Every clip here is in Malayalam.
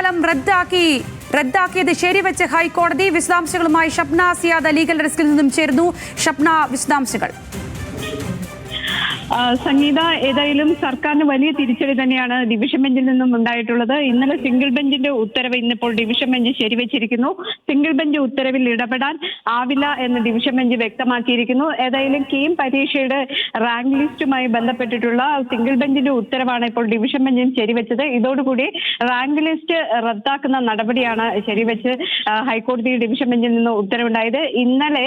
കീം പരീക്ഷാഫലം റദ്ദാക്കി. റദ്ദാക്കിയത് ശരിവെച്ച് ഹൈക്കോടതി. വിശദാംശങ്ങളുമായി ഷപ്ന സിയാദ് ലീഗൽ ഡെസ്കിൽ നിന്നും ചേരുന്നു. ഷപ്ന വിശദാംശങ്ങൾ. സംഗീത ഏതായാലും സർക്കാരിന് വലിയ തിരിച്ചടി തന്നെയാണ് ഡിവിഷൻ ബെഞ്ചിൽ നിന്നും ഉണ്ടായിട്ടുള്ളത്. ഇന്നലെ സിംഗിൾ ബെഞ്ചിന്റെ ഉത്തരവ് ഇന്നിപ്പോൾ ഡിവിഷൻ ബെഞ്ച് ശരിവെച്ചിരിക്കുന്നു. സിംഗിൾ ബെഞ്ച് ഉത്തരവിൽ ഇടപെടാൻ ആവില്ല എന്ന് ഡിവിഷൻ ബെഞ്ച് വ്യക്തമാക്കിയിരിക്കുന്നു. ഏതായാലും കീം പരീക്ഷയുടെ റാങ്ക് ലിസ്റ്റുമായി ബന്ധപ്പെട്ടിട്ടുള്ള സിംഗിൾ ബെഞ്ചിന്റെ ഉത്തരവാണ് ഇപ്പോൾ ഡിവിഷൻ ബെഞ്ചിൽ ശരിവെച്ചത്. ഇതോടുകൂടി റാങ്ക് ലിസ്റ്റ് റദ്ദാക്കുന്ന നടപടിയാണ് ശരിവെച്ച് ഹൈക്കോടതി ഡിവിഷൻ ബെഞ്ചിൽ നിന്ന് ഉത്തരവുണ്ടായത്. ഇന്നലെ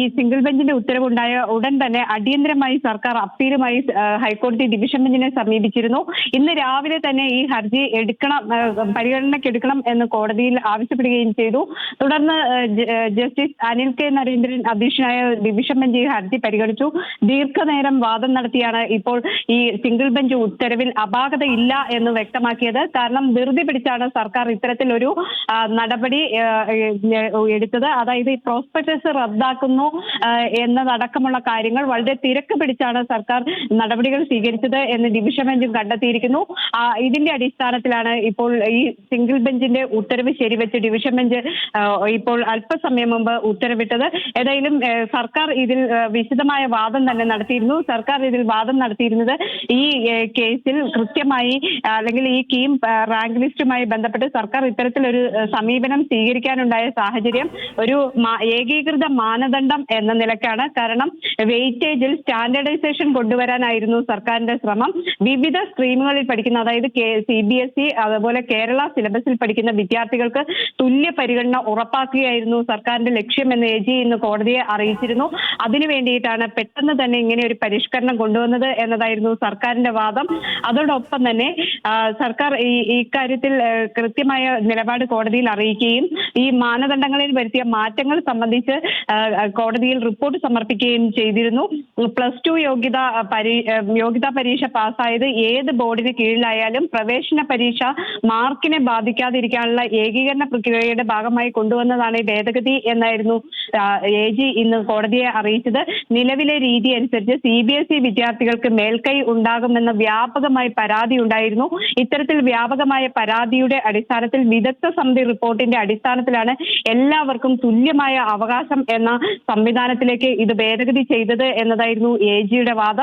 ഈ സിംഗിൾ ബെഞ്ചിന്റെ ഉത്തരവുണ്ടായ ഉടൻ തന്നെ അടിയന്തരമായി സർക്കാർ അപ്പീലുമായി ഹൈക്കോടതി ഡിവിഷൻ ബെഞ്ചിനെ സമീപിച്ചിരുന്നു. ഇന്ന് രാവിലെ തന്നെ ഈ ഹർജി എടുക്കണം പരിഗണനയ്ക്ക് എടുക്കണം എന്ന് കോടതിയിൽ ആവശ്യപ്പെടുകയും ചെയ്തു. തുടർന്ന് ജസ്റ്റിസ് അനിൽ കെ നരേന്ദ്രൻ അധ്യക്ഷനായ ഡിവിഷൻ ബെഞ്ച് ഈ ഹർജി പരിഗണിച്ചു. ദീർഘനേരം വാദം നടത്തിയാണ് ഇപ്പോൾ ഈ സിംഗിൾ ബെഞ്ച് ഉത്തരവിൽ അപാകത ഇല്ല എന്ന് വ്യക്തമാക്കിയത്. കാരണം ധൃതി പിടിച്ചാണ് സർക്കാർ ഇത്തരത്തിലൊരു നടപടി എടുത്തത്. അതായത് ഈ പ്രോസ്പെക്ടസ് റദ്ദാക്കുന്നു എന്നതടക്കമുള്ള കാര്യങ്ങൾ വളരെ തിരക്ക് പിടിച്ചാണ് സർക്കാർ നടപടികൾ സ്വീകരിച്ചത് എന്ന് ഡിവിഷൻ ബെഞ്ചും കണ്ടെത്തിയിരിക്കുന്നു. ഇതിന്റെ അടിസ്ഥാനത്തിലാണ് ഇപ്പോൾ ഈ സിംഗിൾ ബെഞ്ചിന്റെ ഉത്തരവ് ശരിവെച്ച് ഡിവിഷൻ ബെഞ്ച് ഇപ്പോൾ അല്പസമയം മുമ്പ് ഉത്തരവിട്ടത്. ഏതായാലും സർക്കാർ ഇതിൽ വിശദമായ വാദം തന്നെ നടത്തിയിരുന്നു. സർക്കാർ ഇതിൽ വാദം നടത്തിയിരുന്നത് ഈ കേസിൽ കൃത്യമായി അല്ലെങ്കിൽ ഈ കീം റാങ്ക് ലിസ്റ്റുമായി ബന്ധപ്പെട്ട് സർക്കാർ ഇത്തരത്തിലൊരു സമീപനം സ്വീകരിക്കാനുണ്ടായ സാഹചര്യം ഒരു ഏകീകൃത മാനദണ്ഡം എന്ന നിലക്കാണ്. കാരണം വെയിറ്റേജിൽ സ്റ്റാൻഡേർഡൈസേഷൻ കൊണ്ടുവരാനായിരുന്നു സർക്കാരിന്റെ ശ്രമം. വിവിധ സ്ട്രീമുകളിൽ പഠിക്കുന്ന അതായത് സി ബി എസ് ഇ അതുപോലെ കേരള സിലബസിൽ പഠിക്കുന്ന വിദ്യാർത്ഥികൾക്ക് തുല്യ പരിഗണന ഉറപ്പാക്കുകയായിരുന്നു സർക്കാരിന്റെ ലക്ഷ്യം എന്ന് എ ജി ഇന്ന് കോടതിയെ അറിയിച്ചിരുന്നു. അതിനു വേണ്ടിയിട്ടാണ് പെട്ടെന്ന് തന്നെ ഇങ്ങനെ ഒരു പരിഷ്കരണം കൊണ്ടുവന്നത് എന്നതായിരുന്നു സർക്കാരിന്റെ വാദം. അതോടൊപ്പം തന്നെ സർക്കാർ ഈ ഇക്കാര്യത്തിൽ കൃത്യമായ നിലപാട് കോടതിയിൽ അറിയിക്കുകയും ഈ മാനദണ്ഡങ്ങളിൽ വരുത്തിയ മാറ്റങ്ങൾ സംബന്ധിച്ച് കോടതിയിൽ റിപ്പോർട്ട് സമർപ്പിക്കുകയും ചെയ്തിരുന്നു. പ്ലസ് ടു യോഗ്യത യോഗ്യതാ പരീക്ഷ പാസ്സായത് ഏത് ബോർഡിന് കീഴിലായാലും പ്രവേശന പരീക്ഷ മാർക്കിനെ ബാധിക്കാതിരിക്കാനുള്ള ഏകീകരണ പ്രക്രിയയുടെ ഭാഗമായി കൊണ്ടുവന്നതാണ് ഈ ഭേദഗതി എന്നായിരുന്നു എ ജി ഇന്ന് കോടതിയെ അറിയിച്ചത്. നിലവിലെ രീതി അനുസരിച്ച് സി ബി എസ് ഇ വിദ്യാർത്ഥികൾക്ക് മേൽക്കൈ ഉണ്ടാകുമെന്ന വ്യാപകമായി പരാതി ഉണ്ടായിരുന്നു. ഇത്തരത്തിൽ വ്യാപകമായ പരാതിയുടെ അടിസ്ഥാനത്തിൽ വിദഗ്ധ സമിതി റിപ്പോർട്ടിന്റെ അടിസ്ഥാനത്തിലാണ് എല്ലാവർക്കും തുല്യമായ അവകാശം എന്ന സംവിധാനത്തിലേക്ക് ഇത് ഭേദഗതി ചെയ്തത് എന്നതായിരുന്നു എ ജിയുടെ വാദം.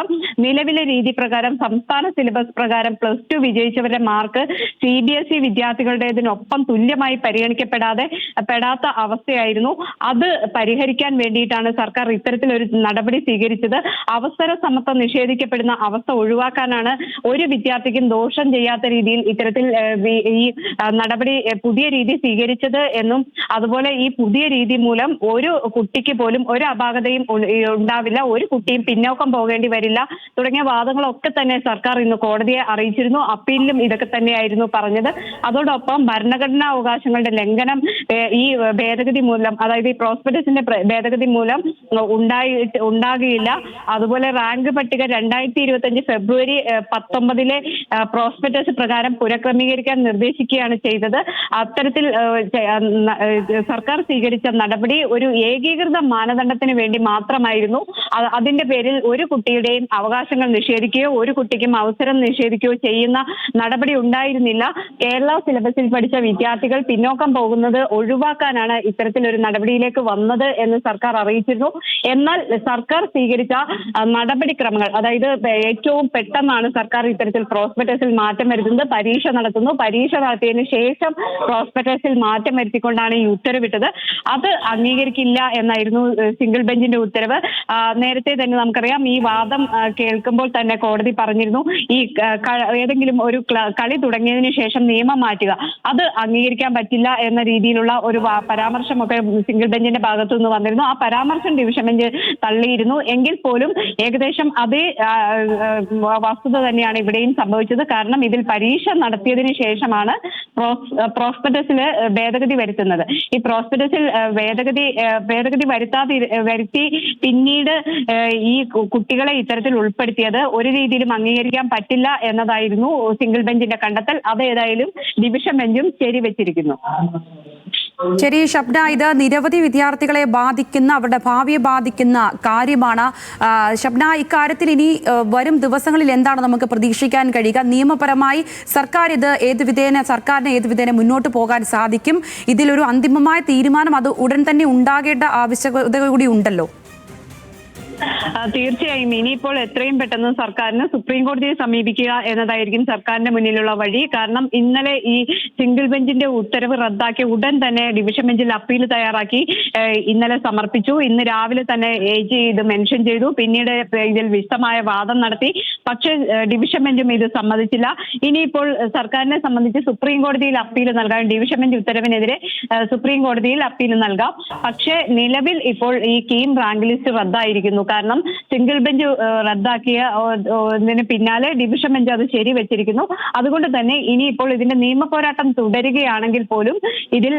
നിലവിലെ രീതി പ്രകാരം സംസ്ഥാന സിലബസ് പ്രകാരം plus two വിജയിച്ചവരുടെ mark C B S E വിദ്യാർത്ഥികളുടേതിനൊപ്പം തുല്യമായി പരിഗണിക്കപ്പെടാതെ പെടാത്ത അവസ്ഥയായിരുന്നു. അത് പരിഹരിക്കാൻ വേണ്ടിയിട്ടാണ് സർക്കാർ ഇത്തരത്തിലൊരു നടപടി സ്വീകരിച്ചത്. അവസര സമത്വം നിഷേധിക്കപ്പെടുന്ന അവസ്ഥ ഒഴിവാക്കാനാണ് ഒരു വിദ്യാർത്ഥിക്കും ദോഷം ചെയ്യാത്ത രീതിയിൽ ഇത്തരത്തിൽ ഈ നടപടി പുതിയ രീതി സ്വീകരിച്ചത് എന്നും അതുപോലെ ഈ പുതിയ രീതി മൂലം ഒരു കുട്ടിക്ക് പോലും ഒരു അപാകതയും ഉണ്ടാവില്ല. ഒരു കുട്ടിയും പിന്നോക്കം പോകേണ്ടി തുടങ്ങിയ വാദങ്ങളൊക്കെ തന്നെ സർക്കാർ ഇന്ന് കോടതിയെ അറിയിച്ചിരുന്നു. അപ്പീലിലും ഇതൊക്കെ തന്നെയായിരുന്നു പറഞ്ഞത്. അതോടൊപ്പം ഭരണഘടനാ അവകാശങ്ങളുടെ ലംഘനം ഈ ഭേദഗതി മൂലം അതായത് ഈ പ്രോസ്പെക്ടസിന്റെ പ്ര- ഭേദഗതി മൂലം ഉണ്ടായിട്ട് ഉണ്ടാകുകയില്ല അതുപോലെ റാങ്ക് പട്ടിക രണ്ടായിരത്തി ഇരുപത്തി അഞ്ച് ഫെബ്രുവരി പത്തൊമ്പതിലെ പ്രോസ്പെക്ടസ് പ്രകാരം പുനഃക്രമീകരിക്കാൻ നിർദ്ദേശിക്കുകയാണ് ചെയ്തത്. അത്തരത്തിൽ സർക്കാർ സ്വീകരിച്ച നടപടി ഒരു ഏകീകൃത മാനദണ്ഡത്തിന് വേണ്ടി മാത്രമായിരുന്നു. അതിന്റെ പേരിൽ ഒരു കുട്ടിയുടെയും അവകാശങ്ങൾ നിഷേധിക്കുകയോ ഒരു കുട്ടിക്കും അവസരം നിഷേധിക്കുകയോ ചെയ്യുന്ന നടപടി ഉണ്ടായിരുന്നില്ല. കേരള സിലബസിൽ പഠിച്ച വിദ്യാർത്ഥികൾ പിന്നോക്കം പോകുന്നത് ഒഴിവാക്കാനാണ് ഇത്തരത്തിലൊരു നടപടിയിലേക്ക് വന്നത് എന്ന് സർക്കാർ അറിയിച്ചിരുന്നു. എന്നാൽ സർക്കാർ സ്വീകരിച്ച നടപടിക്രമങ്ങൾ അതായത് ഏറ്റവും പെട്ടെന്നാണ് സർക്കാർ ഇത്തരത്തിൽ പ്രോസ്പെക്ടസിൽ മാറ്റം വരുത്തുന്നത്. പരീക്ഷ നടത്തുന്നു. പരീക്ഷ നടത്തിയതിന് ശേഷം പ്രോസ്പെക്ടസിൽ മാറ്റം വരുത്തിക്കൊണ്ടാണ് ഈ ഉത്തരവിട്ടത്. അത് അംഗീകരിക്കില്ല എന്നായിരുന്നു സിംഗിൾ ബെഞ്ചിന്റെ ഉത്തരവ്. നേരത്തെ തന്നെ നമുക്കറിയാം ഈ വാദം ആ, കേൾക്കുമ്പോൾ തന്നെ കോടതി പറഞ്ഞിരുന്നു ഈ ഏതെങ്കിലും ഒരു കളി തുടങ്ങിയതിനു ശേഷം നിയമം മാറ്റുക. അത് അംഗീകരിക്കാൻ പറ്റില്ല എന്ന രീതിയിലുള്ള ഒരു പരാമർശമൊക്കെ സിംഗിൾ ബെഞ്ചിന്റെ ഭാഗത്തു നിന്ന് വന്നിരുന്നു. ആ പരാമർശം ഡിവിഷൻ ബെഞ്ച് തള്ളിയിരുന്നു. എങ്കിൽ പോലും ഏകദേശം അതേ വസ്തുത തന്നെയാണ് ഇവിടെയും സംഭവിച്ചത്. കാരണം ഇതിൽ പരീക്ഷ നടത്തിയതിനു ശേഷമാണ് പ്രോസ്പെക്ടസിൽ ഭേദഗതി വരുത്തുന്നത്. ഈ പ്രോസ്പെക്ടസിൽ ഭേദഗതി ഭേദഗതി വരുത്താതി വരുത്തി പിന്നീട് ഈ കുട്ടികളെ ഇത്തരത്തിൽ ഉൾപ്പെടുത്തിയത്. ഒരു രീതിയിലും അംഗീകരിക്കാൻ പറ്റില്ല എന്നതായിരുന്നു സിംഗിൾ ബെഞ്ചിന്റെ കണ്ടെത്തൽ. അത് ഏതായാലും ഡിവിഷൻ ബെഞ്ചും ശരിവെച്ചിരിക്കുന്നു. ശരി ഷബ്ന ഇത് നിരവധി വിദ്യാർത്ഥികളെ ബാധിക്കുന്ന അവരുടെ ഭാവിയെ ബാധിക്കുന്ന കാര്യമാണ്. ഷബ്ന ഇക്കാര്യത്തിൽ ഇനി വരും ദിവസങ്ങളിൽ എന്താണ് നമുക്ക് പ്രതീക്ഷിക്കാൻ കഴിയുക? നിയമപരമായി സർക്കാർ ഇത് ഏത് വിധേന സർക്കാരിന് ഏത് വിധേന മുന്നോട്ട് പോകാൻ സാധിക്കും? ഇതിലൊരു അന്തിമമായ തീരുമാനം അത് ഉടൻ തന്നെ ഉണ്ടാകേണ്ട ആവശ്യകത കൂടി ഉണ്ടല്ലോ. തീർച്ചയായും. ഇനിയിപ്പോൾ എത്രയും പെട്ടെന്ന് സർക്കാരിന് സുപ്രീം കോടതിയെ സമീപിക്കുക എന്നതായിരിക്കും സർക്കാരിന്റെ മുന്നിലുള്ള വഴി. കാരണം ഇന്നലെ ഈ സിംഗിൾ ബെഞ്ചിന്റെ ഉത്തരവ് റദ്ദാക്കി ഉടൻ തന്നെ ഡിവിഷൻ ബെഞ്ചിൽ അപ്പീൽ തയ്യാറാക്കി ഇന്നലെ സമർപ്പിച്ചു. ഇന്ന് രാവിലെ തന്നെ എ ജി ഇത് മെൻഷൻ ചെയ്തു. പിന്നീട് ഇതിൽ വിശദമായ വാദം നടത്തി. പക്ഷേ ഡിവിഷൻ ബെഞ്ചും ഇത് സമ്മതിച്ചില്ല. ഇനിയിപ്പോൾ സർക്കാരിനെ സംബന്ധിച്ച് സുപ്രീം കോടതിയിൽ അപ്പീൽ നൽകാൻ ഡിവിഷൻ ബെഞ്ച് ഉത്തരവിനെതിരെ സുപ്രീം കോടതിയിൽ അപ്പീൽ നൽകാം. പക്ഷേ നിലവിൽ ഇപ്പോൾ ഈ കീം റാങ്ക് ലിസ്റ്റ് റദ്ദായിരിക്കുന്നു. കാരണം സിംഗിൾ ബെഞ്ച് റദ്ദാക്കിയ പിന്നാലെ ഡിവിഷൻ ബെഞ്ച് അത് ശരിവെച്ചിരിക്കുന്നു. അതുകൊണ്ട് തന്നെ ഇനിയിപ്പോൾ ഇതിന്റെ നിയമ പോരാട്ടം തുടരുകയാണെങ്കിൽ പോലും ഇതിൽ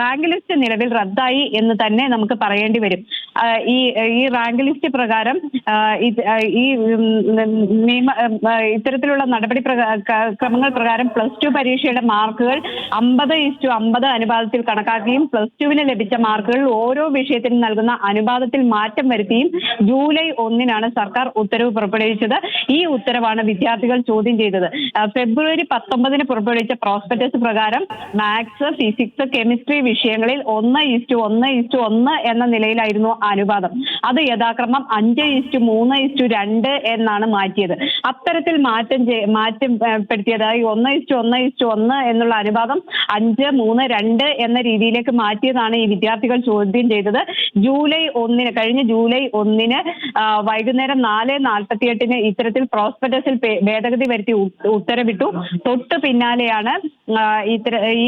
റാങ്ക് ലിസ്റ്റ് നിലവിൽ റദ്ദായി എന്ന് തന്നെ നമുക്ക് പറയേണ്ടി വരും. ഈ ഈ റാങ്ക് ലിസ്റ്റ് പ്രകാരം ഈ നിയമ ഇത്തരത്തിലുള്ള നടപടി ക്രമങ്ങൾ പ്രകാരം പ്ലസ് ടു പരീക്ഷയുടെ മാർക്കുകൾ അമ്പത് ഇസ്റ്റു അമ്പത് അനുപാതത്തിൽ കണക്കാക്കുകയും പ്ലസ് ടുവിന് ലഭിച്ച മാർക്കുകൾ ഓരോ വിഷയത്തിനും നൽകുന്ന അനുപാതത്തിൽ മാറ്റം വരുത്തിയും ജൂലൈ ഒന്നിനാണ് സർക്കാർ ഉത്തരവ് പുറപ്പെടുവിച്ചത്. ഈ ഉത്തരവാണ് വിദ്യാർത്ഥികൾ ചോദ്യം ചെയ്തത്. ഫെബ്രുവരി പത്തൊമ്പതിന് പുറപ്പെടുവിച്ച പ്രോസ്പെക്ടസ് പ്രകാരം മാത്സ് ഫിസിക്സ് കെമിസ്ട്രി വിഷയങ്ങളിൽ ഒന്ന് ഇസ്റ്റു ഒന്ന് ഇസ്റ്റു ഒന്ന് എന്ന നിലയിലായിരുന്നു അനുപാതം. അത് യഥാക്രമം അഞ്ച് ഇസ്റ്റു മൂന്ന് ഇസ്റ്റു രണ്ട് എന്നാണ് മാറ്റിയത്. അത്തരത്തിൽ മാറ്റം മാറ്റം പെടുത്തിയത്. അതായത് ഒന്ന് ഇസ്റ്റു ഒന്ന് ഇസ്റ്റു ഒന്ന് എന്നുള്ള അനുപാതം അഞ്ച് മൂന്ന് രണ്ട് എന്ന രീതിയിലേക്ക് മാറ്റിയതാണ് ഈ വിദ്യാർത്ഥികൾ ചോദ്യം ചെയ്തത്. ജൂലൈ ഒന്നിന് കഴിഞ്ഞ ജൂലൈ ഒന്നിന് വൈകുന്നേരം നാല് നാൽപ്പത്തിയെട്ടിന് ഇത്തരത്തിൽ പ്രോസ്പെക്ടസിൽ ഭേദഗതി വരുത്തി ഉത്തരവിട്ടു. തൊട്ട് പിന്നാലെയാണ് ഇത്തര ഈ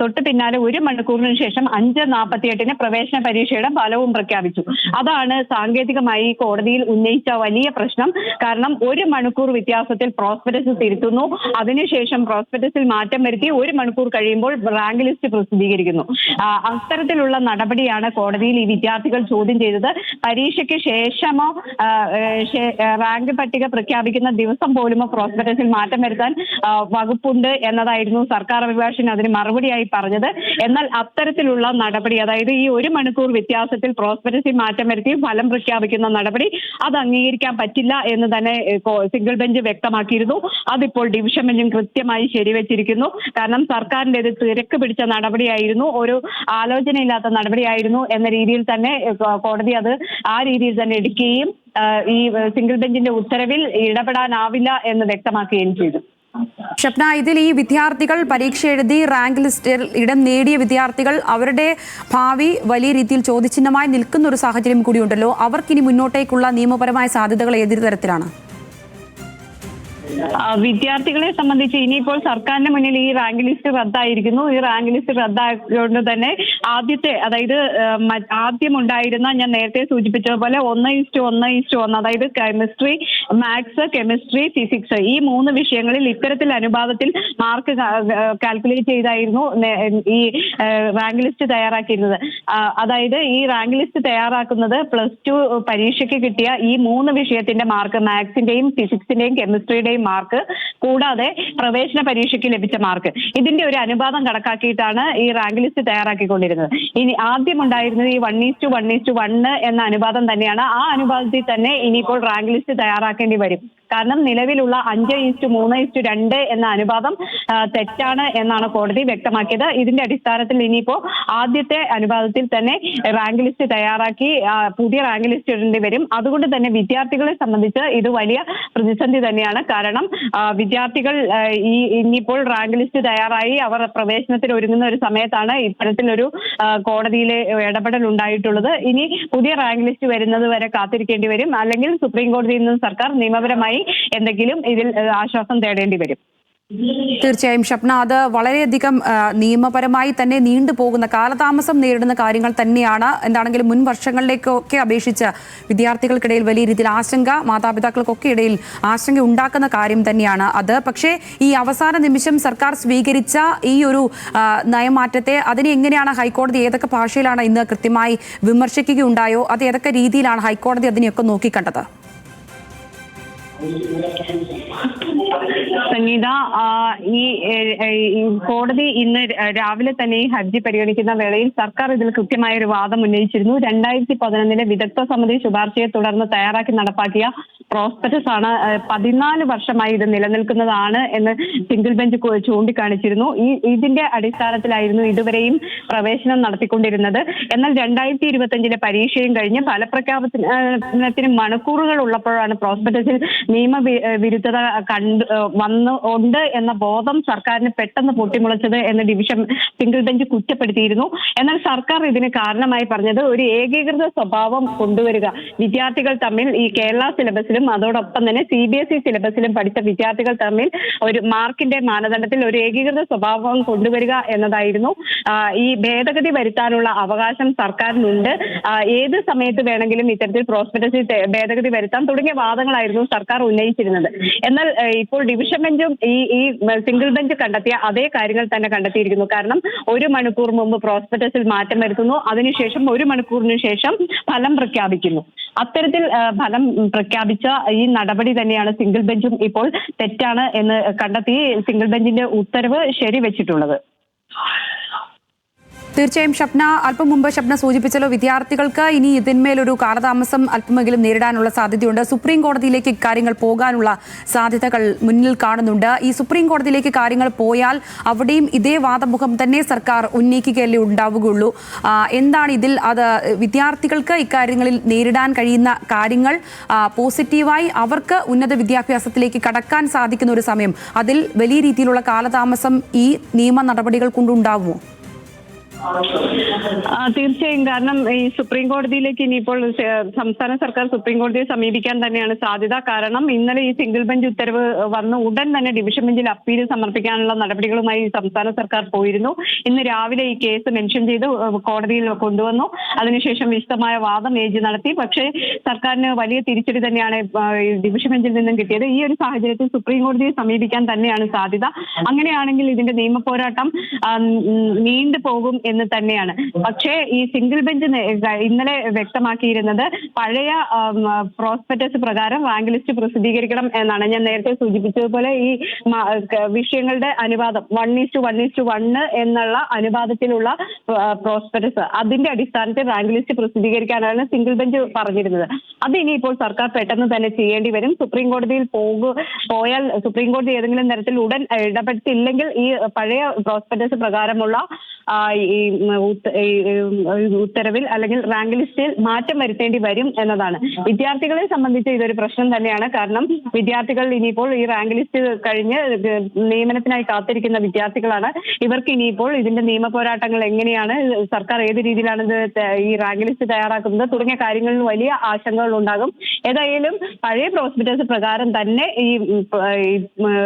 തൊട്ട് പിന്നാലെ ഒരു മണിക്കൂറിന് ശേഷം അഞ്ച് നാൽപ്പത്തിയെട്ടിന് പ്രവേശന പരീക്ഷയുടെ ഫലവും പ്രഖ്യാപിച്ചു. അതാണ് സാങ്കേതികമായി കോടതിയിൽ ഉന്നയിച്ച വലിയ പ്രശ്നം. കാരണം ഒരു മണിക്കൂർ വ്യത്യാസത്തിൽ പ്രോസ്പെക്ടസ് തിരുത്തുന്നു. അതിനുശേഷം പ്രോസ്പെക്ടസിൽ മാറ്റം വരുത്തി ഒരു മണിക്കൂർ കഴിയുമ്പോൾ റാങ്ക് ലിസ്റ്റ് പ്രസിദ്ധീകരിക്കുന്നു. അത്തരത്തിലുള്ള നടപടിയാണ് കോടതിയിൽ ഈ വിദ്യാർത്ഥികൾ ചോദ്യം ചെയ്തത്. പരീക്ഷയ്ക്ക് ശേഷമോ റാങ്ക് പട്ടിക പ്രഖ്യാപിക്കുന്ന ദിവസം പോലുമോ പ്രോസ്പെക്ടസിൽ മാറ്റം വരുത്താൻ വകുപ്പുണ്ട് എന്നതായിരുന്നു സർക്കാർ അഭിഭാഷകൻ അതിന് മറുപടിയായി പറഞ്ഞത്. എന്നാൽ അത്തരത്തിലുള്ള നടപടി അതായത് ഈ ഒരു മണിക്കൂർ വ്യത്യാസത്തിൽ പ്രോസ്പെക്ടസിൽ മാറ്റം വരുത്തി ഫലം പ്രഖ്യാപിക്കുന്ന നടപടി അത് അംഗീകരിക്കാൻ പറ്റില്ല എന്ന് തന്നെ സിംഗിൾ ബെഞ്ച് വ്യക്തമാക്കിയിരുന്നു. അതിപ്പോൾ ഡിവിഷൻ ബെഞ്ചും കൃത്യമായി ശരിവെച്ചിരിക്കുന്നു. കാരണം സർക്കാരിന്റെ ഇത് തിരക്ക് പിടിച്ച നടപടിയായിരുന്നു. ഒരു ആലോചനയില്ലാത്ത നടപടിയായിരുന്നു എന്ന രീതിയിൽ തന്നെ കോടതി അത് ആ രീതിയിൽ തന്നെ എടുക്കുകയും ഈ സിംഗിൾ ബെഞ്ചിന്റെ ഉത്തരവിൽ ഇടപെടാനാവില്ല എന്ന് വ്യക്തമാക്കുകയും ചെയ്തു. ഷപ്ന ഇതിൽ ഈ വിദ്യാർത്ഥികൾ പരീക്ഷ എഴുതി റാങ്ക് ലിസ്റ്റിൽ ഇടം നേടിയ വിദ്യാർത്ഥികൾ അവരുടെ ഭാവി വലിയ രീതിയിൽ ചോദ്യചിഹ്നമായി നിൽക്കുന്ന ഒരു സാഹചര്യം കൂടിയുണ്ടല്ലോ. അവർക്കിനി മുന്നോട്ടേക്കുള്ള നിയമപരമായ സാധ്യതകൾ ഏതൊരു തരത്തിലാണ്? വിദ്യാർത്ഥികളെ സംബന്ധിച്ച് ഇനിയിപ്പോൾ സർക്കാരിന്റെ മുന്നിൽ ഈ റാങ്ക് ലിസ്റ്റ് റദ്ദായിരിക്കുന്നു. ഈ റാങ്ക് ലിസ്റ്റ് റദ്ദായതുകൊണ്ട് തന്നെ ആദ്യത്തെ അതായത് ആദ്യം ഉണ്ടായിരുന്ന ഞാൻ നേരത്തെ സൂചിപ്പിച്ചതുപോലെ ഒന്ന് ഇസ്റ്റു ഒന്ന് ഇസ്റ്റു ഒന്ന് അതായത് കെമിസ്ട്രി മാത്സ് കെമിസ്ട്രി ഫിസിക്സ് ഈ മൂന്ന് വിഷയങ്ങളിൽ ഇത്തരത്തിൽ അനുപാതത്തിൽ മാർക്ക് കാൽക്കുലേറ്റ് ചെയ്തായിരുന്നു ഈ റാങ്ക് ലിസ്റ്റ് തയ്യാറാക്കിയിരുന്നത്. അതായത് ഈ റാങ്ക് ലിസ്റ്റ് തയ്യാറാക്കുന്നത് പ്ലസ് ടു പരീക്ഷയ്ക്ക് കിട്ടിയ ഈ മൂന്ന് വിഷയത്തിന്റെ മാർക്ക് മാത്സിന്റെയും ഫിസിക്സിന്റെയും കെമിസ്ട്രിയുടെയും മാർക്ക് കൂടാതെ പ്രവേശന പരീക്ഷയ്ക്ക് ലഭിച്ച മാർക്ക്. ഇതിന്റെ ഒരു അനുപാതം കണക്കാക്കിയിട്ടാണ് ഈ റാങ്ക് ലിസ്റ്റ് തയ്യാറാക്കിക്കൊണ്ടിരുന്നത്. ഇനി ആദ്യം ഉണ്ടായിരുന്നത് ഈ one is to one is to one എന്ന അനുപാതം തന്നെയാണ്. ആ അനുപാതത്തിൽ തന്നെ ഇനിയിപ്പോൾ റാങ്ക് ലിസ്റ്റ് തയ്യാറാക്കേണ്ടി വരും. കാരണം നിലവിലുള്ള അഞ്ച് ഈസ്റ്റു മൂന്ന് ഈസ്റ്റു രണ്ട് എന്ന അനുപാതം തെറ്റാണ് എന്നാണ് കോടതി വ്യക്തമാക്കിയത്. ഇതിന്റെ അടിസ്ഥാനത്തിൽ ഇനിയിപ്പോ ആദ്യത്തെ അനുപാതത്തിൽ തന്നെ റാങ്ക് ലിസ്റ്റ് തയ്യാറാക്കി പുതിയ റാങ്ക് ലിസ്റ്റ് ഇടേണ്ടി വരും. അതുകൊണ്ട് തന്നെ വിദ്യാർത്ഥികളെ സംബന്ധിച്ച് ഇത് വലിയ പ്രതിസന്ധി തന്നെയാണ്. കാരണം വിദ്യാർത്ഥികൾ ഈ ഇനിയിപ്പോൾ റാങ്ക് ലിസ്റ്റ് തയ്യാറായി അവർ പ്രവേശനത്തിന് ഒരുങ്ങുന്ന ഒരു സമയത്താണ് ഇത്തരത്തിലൊരു കോടതിയിലെ ഇടപെടൽ ഉണ്ടായിട്ടുള്ളത്. ഇനി പുതിയ റാങ്ക് ലിസ്റ്റ് വരുന്നത് വരെ കാത്തിരിക്കേണ്ടി വരും. അല്ലെങ്കിൽ സുപ്രീം കോടതിയിൽ നിന്ന് സർക്കാർ നിയമപരമായി എന്തെങ്കിലും ഇതിൽ ആശ്വാസം തേടേണ്ടി വരും. തീർച്ചയായും ഷപ്ന അത് വളരെയധികം നിയമപരമായി തന്നെ നീണ്ടു പോകുന്ന കാലതാമസം നേരിടുന്ന കാര്യങ്ങൾ തന്നെയാണ് എന്താണെങ്കിലും മുൻ വർഷങ്ങളിലേക്കൊക്കെ അപേക്ഷിച്ച് വിദ്യാർത്ഥികൾക്കിടയിൽ വലിയ രീതിയിൽ ആശങ്ക മാതാപിതാക്കൾക്കൊക്കെ ഇടയിൽ ആശങ്ക ഉണ്ടാക്കുന്ന കാര്യം തന്നെയാണ് അത്. പക്ഷേ ഈ അവസാന നിമിഷം സർക്കാർ സ്വീകരിച്ച ഈ ഒരു നയമാറ്റത്തെ അതിനെ എങ്ങനെയാണ് ഹൈക്കോടതി ഏതൊക്കെ ഭാഷയിലാണ് ഇന്ന് കൃത്യമായി വിമർശിക്കുകയുണ്ടായോ അത് ഏതൊക്കെ രീതിയിലാണ് ഹൈക്കോടതി അതിനെയൊക്കെ നോക്കിക്കണ്ടത്? സംഗീത ഈ കോടതി ഇന്ന് രാവിലെ തന്നെ ഈ ഹർജി പരിഗണിക്കുന്ന വേളയിൽ സർക്കാർ ഇതിൽ കൃത്യമായ ഒരു വാദം ഉന്നയിച്ചിരുന്നു. രണ്ടായിരത്തി പതിനൊന്നിലെ വിദഗ്ധ സമിതി ശുപാർശയെ തുടർന്ന് തയ്യാറാക്കി നടപ്പാക്കിയ പ്രോസ്പെക്ടസ് ആണ് പതിനാല് വർഷമായി ഇത് നിലനിൽക്കുന്നതാണ് എന്ന് സിംഗിൾ ബെഞ്ച് ചൂണ്ടിക്കാണിച്ചിരുന്നു. ഈ ഇതിന്റെ അടിസ്ഥാനത്തിലായിരുന്നു ഇതുവരെയും പ്രവേശനം നടത്തിക്കൊണ്ടിരുന്നത്. എന്നാൽ രണ്ടായിരത്തി ഇരുപത്തിയഞ്ചിലെ പരീക്ഷയും കഴിഞ്ഞ് ഫലപ്രഖ്യാപനത്തിന് മണിക്കൂറുകൾ ഉള്ളപ്പോഴാണ് പ്രോസ്പെക്ടസിൽ നിയമ വിരുദ്ധത കണ്ട് വന്ന് ഉണ്ട് എന്ന ബോധം സർക്കാരിന് പെട്ടെന്ന് പൊട്ടിമുളച്ചത് എന്ന് ഡിവിഷൻ സിംഗിൾ ബെഞ്ച് കുറ്റപ്പെടുത്തിയിരുന്നു. എന്നാൽ സർക്കാർ ഇതിന് കാരണമായി പറഞ്ഞത് ഒരു ഏകീകൃത സ്വഭാവം കൊണ്ടുവരിക. വിദ്യാർത്ഥികൾ തമ്മിൽ ഈ കേരള സിലബസിലും അതോടൊപ്പം തന്നെ സി ബി എസ് ഇ സിലബസിലും പഠിച്ച വിദ്യാർത്ഥികൾ തമ്മിൽ ഒരു മാർക്കിന്റെ മാനദണ്ഡത്തിൽ ഒരു ഏകീകൃത സ്വഭാവം കൊണ്ടുവരിക എന്നതായിരുന്നു. ഈ ഭേദഗതി വരുത്താനുള്ള അവകാശം സർക്കാരിനുണ്ട്. ഏത് സമയത്ത് വേണമെങ്കിലും ഇത്തരത്തിൽ പ്രോസ്പെക്ടസിൽ തെ- ഭേദഗതി വരുത്താം തുടങ്ങിയ വാദങ്ങളായിരുന്നു സർക്കാർ ഉന്നയിച്ചിരുന്നത്. എന്നാൽ ഇപ്പോൾ ഡിവിഷൻ ബെഞ്ചും ഈ ഈ സിംഗിൾ ബെഞ്ച് കണ്ടെത്തിയ അതേ കാര്യങ്ങൾ തന്നെ കണ്ടെത്തിയിരിക്കുന്നു. കാരണം ഒരു മണിക്കൂർ മുമ്പ് പ്രോസ്പെക്ടസിൽ മാറ്റം വരുത്തുന്നു. അതിനുശേഷം ഒരു മണിക്കൂറിന് ശേഷം ഫലം പ്രഖ്യാപിക്കുന്നു. അത്തരത്തിൽ ഫലം പ്രഖ്യാപിച്ച ഈ നടപടി തന്നെയാണ് സിംഗിൾ ബെഞ്ചും ഇപ്പോൾ തെറ്റാണ് എന്ന് കണ്ടെത്തി സിംഗിൾ ബെഞ്ചിന്റെ ഉത്തരവ് ശരിവെച്ചിട്ടുള്ളത്. തീർച്ചയായും ഷപ്ന അല്പം മുമ്പ് ഷപ്ന സൂചിപ്പിച്ചല്ലോ വിദ്യാർത്ഥികൾക്ക് ഇനി ഇതിന്മേലൊരു കാലതാമസം അല്പമെങ്കിലും നേരിടാനുള്ള സാധ്യതയുണ്ട്. സുപ്രീം കോടതിയിലേക്ക് കാര്യങ്ങൾ പോകാനുള്ള സാധ്യതകൾ മുന്നിൽ കാണുന്നുണ്ട്. ഈ സുപ്രീം കോടതിയിലേക്ക് കാര്യങ്ങൾ പോയാൽ അവിടെയും ഇതേ വാദമുഖം തന്നെ സർക്കാർ ഉന്നയിക്കുകയല്ലേ ഉണ്ടാവുകയുള്ളൂ. എന്താണ് ഇതിൽ അത് വിദ്യാർത്ഥികൾക്ക് ഇക്കാര്യങ്ങളിൽ നേരിടാൻ കഴിയുന്ന കാര്യങ്ങൾ? പോസിറ്റീവായി അവർക്ക് ഉന്നത വിദ്യാഭ്യാസത്തിലേക്ക് കടക്കാൻ സാധിക്കുന്ന ഒരു സമയം. അതിൽ വലിയ രീതിയിലുള്ള കാലതാമസം ഈ നിയമ നടപടികൾ കൊണ്ടുണ്ടാവുമോ? തീർച്ചയായും. കാരണം ഈ സുപ്രീം കോടതിയിലേക്ക് ഇനിയിപ്പോൾ സംസ്ഥാന സർക്കാർ സുപ്രീം കോടതിയെ സമീപിക്കാൻ തന്നെയാണ് സാധ്യത. കാരണം ഇന്നലെ ഈ സിംഗിൾ ബെഞ്ച് ഉത്തരവ് വന്ന ഉടൻ തന്നെ ഡിവിഷൻ ബെഞ്ചിൽ അപ്പീൽ സമർപ്പിക്കാനുള്ള നടപടികളുമായി സംസ്ഥാന സർക്കാർ പോയിരുന്നു. ഇന്ന് രാവിലെ ഈ കേസ് മെൻഷൻ ചെയ്ത് കോടതിയിൽ കൊണ്ടുവന്നു. അതിനുശേഷം വിശദമായ വാദം ഏജ് നടത്തി. പക്ഷേ സർക്കാരിന് വലിയ തിരിച്ചടി തന്നെയാണ് ഡിവിഷൻ ബെഞ്ചിൽ നിന്നും കിട്ടിയത്. ഈ ഒരു സാഹചര്യത്തിൽ സുപ്രീം കോടതിയെ സമീപിക്കാൻ തന്നെയാണ് സാധ്യത. അങ്ങനെയാണെങ്കിൽ ഇതിന്റെ നിയമ പോരാട്ടം പോകും എന്ന് തന്നെയാണ്. പക്ഷേ ഈ സിംഗിൾ ബെഞ്ച് ഇന്നലെ വ്യക്തമാക്കിയിരുന്നത് പഴയ പ്രോസ്പെക്ടസ് പ്രകാരം റാങ്ക് ലിസ്റ്റ് പ്രസിദ്ധീകരിക്കണം എന്നാണ്. ഞാൻ നേരത്തെ സൂചിപ്പിച്ചതുപോലെ ഈ വിഷയങ്ങളുടെ അനുപാതം one is to one is to one എന്നുള്ള അനുപാതത്തിലുള്ള പ്രോസ്പെക്ടസ് അതിന്റെ അടിസ്ഥാനത്തിൽ റാങ്ക് ലിസ്റ്റ് പ്രസിദ്ധീകരിക്കാനാണ് സിംഗിൾ ബെഞ്ച് പറഞ്ഞിരുന്നത്. അത് ഇനിയിപ്പോൾ സർക്കാർ പെട്ടെന്ന് തന്നെ ചെയ്യേണ്ടി വരും. സുപ്രീം കോടതിയിൽ പോകു പോയാൽ സുപ്രീം കോടതി ഏതെങ്കിലും തരത്തിൽ ഉടൻ ഇടപെട്ടില്ലെങ്കിൽ ഈ പഴയ പ്രോസ്പെക്ടസ് പ്രകാരമുള്ള ഈ ഈ, ഉത്തരവിൽ അല്ലെങ്കിൽ റാങ്ക് ലിസ്റ്റിൽ മാറ്റം വരുത്തേണ്ടി വരും എന്നതാണ്. വിദ്യാർത്ഥികളെ സംബന്ധിച്ച് ഇതൊരു പ്രശ്നം തന്നെയാണ്. കാരണം വിദ്യാർത്ഥികൾ ഇനിയിപ്പോൾ ഈ റാങ്ക് ലിസ്റ്റ് കഴിഞ്ഞ് നിയമനത്തിനായി കാത്തിരിക്കുന്ന വിദ്യാർത്ഥികളാണ്. ഇവർക്ക് ഇനിയിപ്പോൾ ഇതിന്റെ നിയമ പോരാട്ടങ്ങൾ എങ്ങനെയാണ് സർക്കാർ ഏത് രീതിയിലാണ് ഇത് ഈ റാങ്ക് ലിസ്റ്റ് തയ്യാറാക്കുന്നത് തുടങ്ങിയ കാര്യങ്ങളിൽ വലിയ ആശങ്കകൾ ഉണ്ടാകും. ഏതായാലും പഴയ പ്രോസ്പെക്ടസ് പ്രകാരം തന്നെ ഈ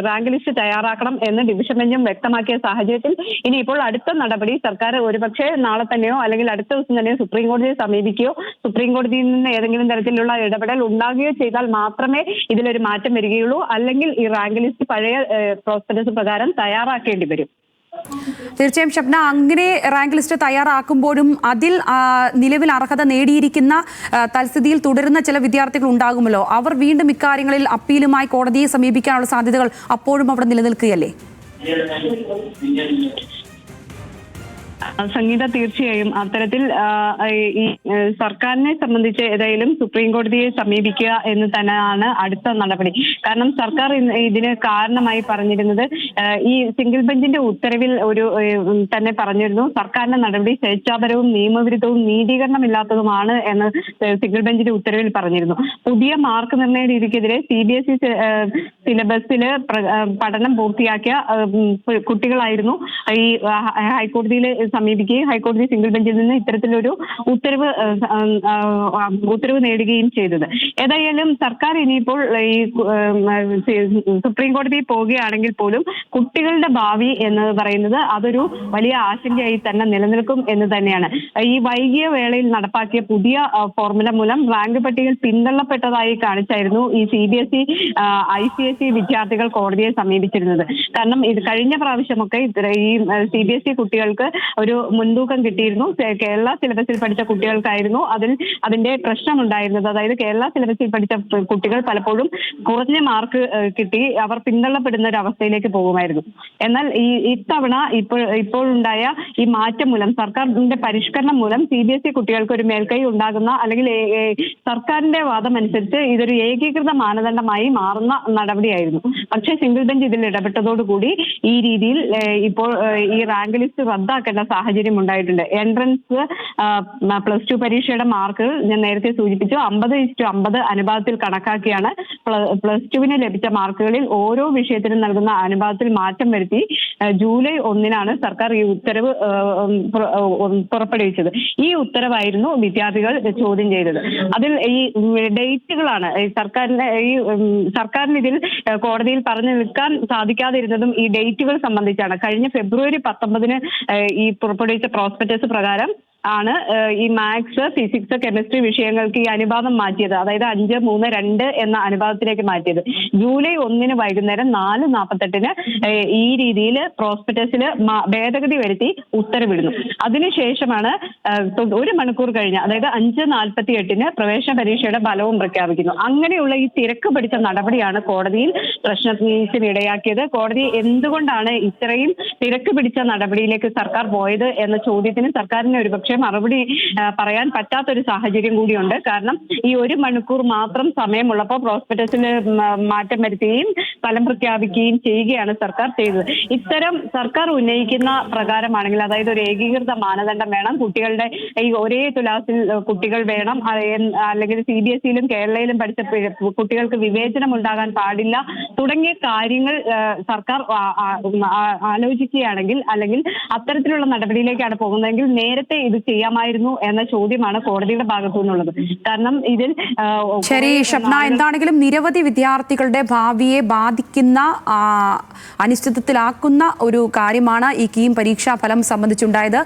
റാങ്ക് ലിസ്റ്റ് തയ്യാറാക്കണം എന്ന് ഡിവിഷൻ ബെഞ്ചും വ്യക്തമാക്കിയ സാഹചര്യത്തിൽ ഇനിയിപ്പോൾ അടുത്ത നടപടി സർക്കാർ ഒരുപക്ഷെ നാളെ തന്നെയോ അല്ലെങ്കിൽ അടുത്ത ദിവസം തന്നെയോ സുപ്രീം കോടതിയെ സമീപിക്കുകയോ സുപ്രീം കോടതിയിൽ നിന്ന് ഏതെങ്കിലും തരത്തിലുള്ള ഇടപെടൽ ഉണ്ടാകുകയോ ചെയ്താൽ മാത്രമേ ഇതിലൊരു മാറ്റം വരികയുള്ളൂ. അല്ലെങ്കിൽ ഈ റാങ്ക് ലിസ്റ്റ് പഴയ പ്രോസ്പെക്ടസ് പ്രകാരം തയ്യാറാക്കേണ്ടി വരും. തീർച്ചയായും ഷബ്ന അങ്ങനെ റാങ്ക് ലിസ്റ്റ് തയ്യാറാക്കുമ്പോഴും അതിൽ നിലവിൽ അർഹത നേടിയിരിക്കുന്ന തൽസ്ഥിതിയിൽ തുടരുന്ന ചില വിദ്യാർത്ഥികൾ ഉണ്ടാകുമല്ലോ. അവർ വീണ്ടും ഇക്കാര്യങ്ങളിൽ അപ്പീലുമായി കോടതിയെ സമീപിക്കാനുള്ള സാധ്യതകൾ അപ്പോഴും അവിടെ നിലനിൽക്കുകയല്ലേ? സംഗീത തീർച്ചയായും അത്തരത്തിൽ ഈ- സർക്കാരിനെ സംബന്ധിച്ച് ഏതായാലും സുപ്രീം കോടതിയെ സമീപിക്കുക എന്ന് തന്നെയാണ് അടുത്ത നടപടി. കാരണം സർക്കാർ ഇതിന് കാരണമായി പറഞ്ഞിരുന്നത് ഈ സിംഗിൾ ബെഞ്ചിന്റെ ഉത്തരവിൽ ഒരു തന്നെ പറഞ്ഞിരുന്നു. സർക്കാരിന്റെ നടപടി സ്വേച്ഛാപരവും നിയമവിരുദ്ധവും നീതീകരണമില്ലാത്തതുമാണ് എന്ന് സിംഗിൾ ബെഞ്ചിന്റെ ഉത്തരവിൽ പറഞ്ഞിരുന്നു. പുതിയ മാർക്ക് നിർണയ രീതിക്കെതിരെ സി ബി എസ് ഇ സിലബസിൽ പഠനം പൂർത്തിയാക്കിയ കുട്ടികളായിരുന്നു. ഈ ഹൈക്കോടതിയിലെ സമീപിക്കുകയും ഹൈക്കോടതി സിംഗിൾ ബെഞ്ചിൽ നിന്ന് ഇത്തരത്തിലൊരു ഉത്തരവ് ഉത്തരവ് നേടുകയും ചെയ്തത്. ഏതായാലും സർക്കാർ ഇനിയിപ്പോൾ ഈ സുപ്രീം കോടതിയിൽ പോവുകയാണെങ്കിൽ പോലും കുട്ടികളുടെ ഭാവി എന്ന് പറയുന്നത് അതൊരു വലിയ ആശങ്കയായി തന്നെ നിലനിൽക്കും എന്ന് തന്നെയാണ്. ഈ വൈകിയ വേളയിൽ നടപ്പാക്കിയ പുതിയ ഫോർമുല മൂലം റാങ്ക് പട്ടികയിൽ പിന്തള്ളപ്പെട്ടതായി കാണിച്ചായിരുന്നു ഈ C B S E I C S E വിദ്യാർത്ഥികൾ കോടതിയെ സമീപിച്ചിരുന്നത്. കാരണം ഇത് കഴിഞ്ഞ പ്രാവശ്യമൊക്കെ ഈ സി ബി എസ് ഇ കുട്ടികൾക്ക് ഒരു മുൻതൂക്കം കിട്ടിയിരുന്നു. കേരള സിലബസിൽ പഠിച്ച കുട്ടികൾക്കായിരുന്നു അതിൽ അതിന്റെ പ്രശ്നമുണ്ടായിരുന്നത്. അതായത് കേരള സിലബസിൽ പഠിച്ച കുട്ടികൾ പലപ്പോഴും കുറഞ്ഞ മാർക്ക് കിട്ടി. അവർ പിന്തള്ളപ്പെടുന്ന ഒരു അവസ്ഥയിലേക്ക് പോകുമായിരുന്നു. എന്നാൽ ഈ ഇത്തവണ ഇപ്പോൾ ഇപ്പോഴുണ്ടായ ഈ മാറ്റം മൂലം സർക്കാരിന്റെ പരിഷ്കരണം മൂലം സി ബി എസ് ഇ കുട്ടികൾക്ക് ഒരു മേൽക്കൈ ഉണ്ടാകുന്ന അല്ലെങ്കിൽ സർക്കാരിന്റെ വാദം അനുസരിച്ച് ഇതൊരു ഏകീകൃത മാനദണ്ഡമായി മാറുന്ന നടപടിയായിരുന്നു. പക്ഷേ സിംഗിൾ ബെഞ്ച് ഇതിൽ ഇടപെട്ടതോടുകൂടി ഈ രീതിയിൽ ഇപ്പോൾ ഈ റാങ്ക് ലിസ്റ്റ് റദ്ദാക്കേണ്ട സാഹചര്യം ഉണ്ടായിട്ടുണ്ട് എൻട്രൻസ് പ്ലസ് ടു പരീക്ഷയുടെ മാർക്ക് ഞാൻ നേരത്തെ സൂചിപ്പിച്ചു. അമ്പത് ഇസ്റ്റു അമ്പത് അനുപാതത്തിൽ കണക്കാക്കിയാണ് പ്ലസ് ടുവിന് ലഭിച്ച മാർക്കുകളിൽ ഓരോ വിഷയത്തിനും നൽകുന്ന അനുപാതത്തിൽ മാറ്റം വരുത്തി ജൂലൈ ഒന്നിനാണ് സർക്കാർ ഈ ഉത്തരവ് പുറപ്പെടുവിച്ചത്. ഈ ഉത്തരവായിരുന്നു വിദ്യാർത്ഥികൾ ചോദ്യം ചെയ്തത്. അതിൽ ഈ ഡേറ്റുകളാണ്. സർക്കാരിന്റെ ഈ സർക്കാരിന് ഇതിൽ കോടതിയിൽ പറഞ്ഞു നിൽക്കാൻ സാധിക്കാതിരുന്നതും ഈ ഡേറ്റുകൾ സംബന്ധിച്ചാണ്. കഴിഞ്ഞ ഫെബ്രുവരി പത്തൊമ്പതിന് ഈ പുറപ്പെടുവിച്ച പ്രോസ്പെക്ടസ് പ്രകാരം ആണ് ഈ മാത്സ് ഫിസിക്സ് കെമിസ്ട്രി വിഷയങ്ങൾക്ക് ഈ അനുപാതം മാറ്റിയത്. അതായത് അഞ്ച് മൂന്ന് രണ്ട് എന്ന അനുപാതത്തിലേക്ക് മാറ്റിയത്. ജൂലൈ ഒന്നിന് വൈകുന്നേരം നാല് നാൽപ്പത്തെട്ടിന് ഈ രീതിയിൽ പ്രോസ്പെക്ടസിൽ ഭേദഗതി വരുത്തി ഉത്തരവിടുന്നു. അതിനുശേഷമാണ് ഒരു മണിക്കൂർ കഴിഞ്ഞ് അതായത് അഞ്ച് നാൽപ്പത്തി എട്ടിന് പ്രവേശന പരീക്ഷയുടെ ഫലവും പ്രഖ്യാപിക്കുന്നു. അങ്ങനെയുള്ള ഈ തിരക്ക് പിടിച്ച നടപടിയാണ് കോടതിയിൽ പ്രശ്നത്തിന് ഇടയാക്കിയത്. കോടതി എന്തുകൊണ്ടാണ് ഇത്രയും തിരക്ക് പിടിച്ച നടപടിയിലേക്ക് സർക്കാർ പോയത് എന്ന ചോദ്യത്തിന് സർക്കാരിന് ഒരുപക്ഷെ മറുപടി പറയാൻ പറ്റാത്ത ഒരു സാഹചര്യം കൂടിയുണ്ട്. കാരണം ഈ ഒരു മണിക്കൂർ മാത്രം സമയമുള്ളപ്പോൾ പ്രോസ്പെക്ടസിന് മാറ്റം വരുത്തുകയും ഫലം പ്രഖ്യാപിക്കുകയും ചെയ്യുകയാണ് സർക്കാർ ചെയ്തത്. ഇത്തരം സർക്കാർ ഉന്നയിക്കുന്ന പ്രകാരമാണെങ്കിൽ അതായത് ഒരു ഏകീകൃത മാനദണ്ഡം വേണം കുട്ടികളുടെ ഈ ഒരേ തുലാസിൽ കുട്ടികൾ വേണം അല്ലെങ്കിൽ സി ബി എസ് ഇയിലും കേരളയിലും പഠിച്ച കുട്ടികൾക്ക് വിവേചനം ഉണ്ടാകാൻ പാടില്ല തുടങ്ങിയ കാര്യങ്ങൾ സർക്കാർ ആലോചിക്കുകയാണെങ്കിൽ അല്ലെങ്കിൽ അത്തരത്തിലുള്ള നടപടിയിലേക്കാണ് പോകുന്നതെങ്കിൽ നേരത്തെ ഇത് ചെയ്യാമായിരുന്നു എന്ന ചോദ്യമാണ് കോടതിയുടെ ഭാഗത്തു നിന്നുള്ളത്. കാരണം ഇതിൽ ശരി ഷപ്ന എന്താണെങ്കിലും നിരവധി വിദ്യാർത്ഥികളുടെ ഭാവിയെ ബാധിക്കുന്ന അനിശ്ചിതത്തിലാക്കുന്ന ഒരു കാര്യമാണ് ഈ കീം പരീക്ഷാ ഫലം സംബന്ധിച്ചുണ്ടായത്.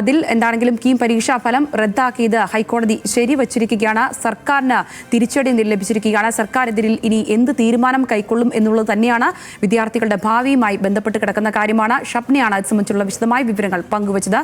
അതിൽ എന്താണെങ്കിലും കീം പരീക്ഷാ ഫലം റദ്ദാക്കിയത് ഹൈക്കോടതി ശരിവച്ചിരിക്കുകയാണ്. സർക്കാരിന് തിരിച്ചടി ലഭിച്ചിരിക്കുകയാണ്. സർക്കാർ ഇതിൽ ഇനി എന്ത് തീരുമാനം കൈക്കൊള്ളും എന്നുള്ളത് തന്നെയാണ് വിദ്യാർത്ഥികളുടെ ഭാവിയുമായി ബന്ധപ്പെട്ട് കിടക്കുന്ന കാര്യമാണ്. ഷപ്നയാണ് ഇത് സംബന്ധിച്ചുള്ള വിശദമായ വിവരങ്ങൾ പങ്കുവച്ചത്.